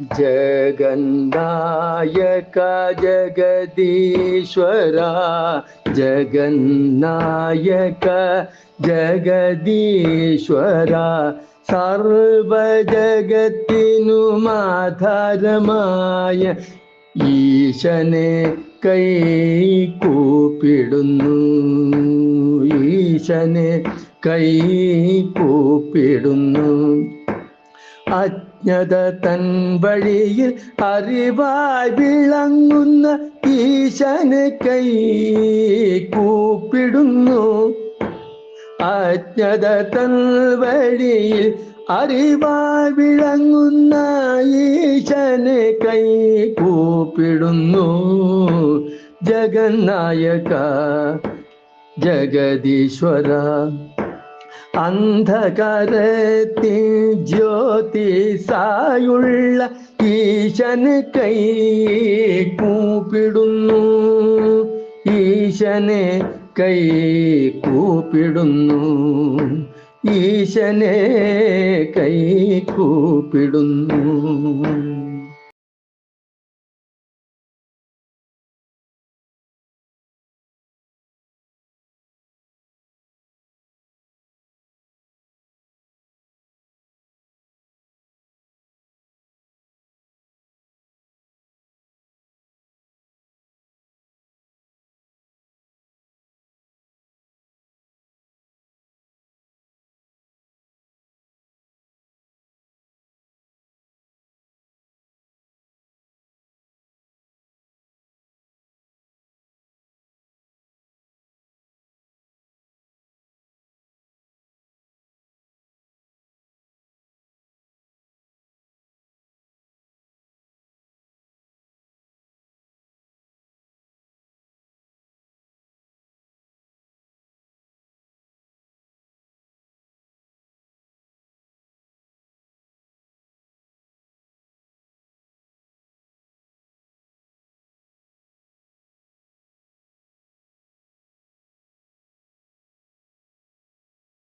ജഗന്നായക ജഗദീശ്വര ജഗന്നായക ജഗദീശ്വര സർവജഗത്തിനുമാധാരമായ ഈശനെ കൈ കൂപ്പിടുന്നു. ഈശനെ കൈ കൂപ്പിടുന്നു. അജ്ഞത തൻ വഴിയിൽ അറിവായി വിളങ്ങുന്ന ഈശന് കൈ കൂപ്പിടുന്നു. അജ്ഞത തൻ വഴിയിൽ അറിവായി വിളങ്ങുന്ന ഈശന് കൈ കൂപ്പിടുന്നു. ജഗന്നായക ജഗദീശ്വര അന്ധകാരത്തിൽ ജ്യോതിസായുള്ള ഈശന് കൈ കൂപ്പിടുന്നു. ഈശനെ കൈ കൂപ്പിടുന്നു. ഈശനെ കൈ കൂപ്പിടുന്നു.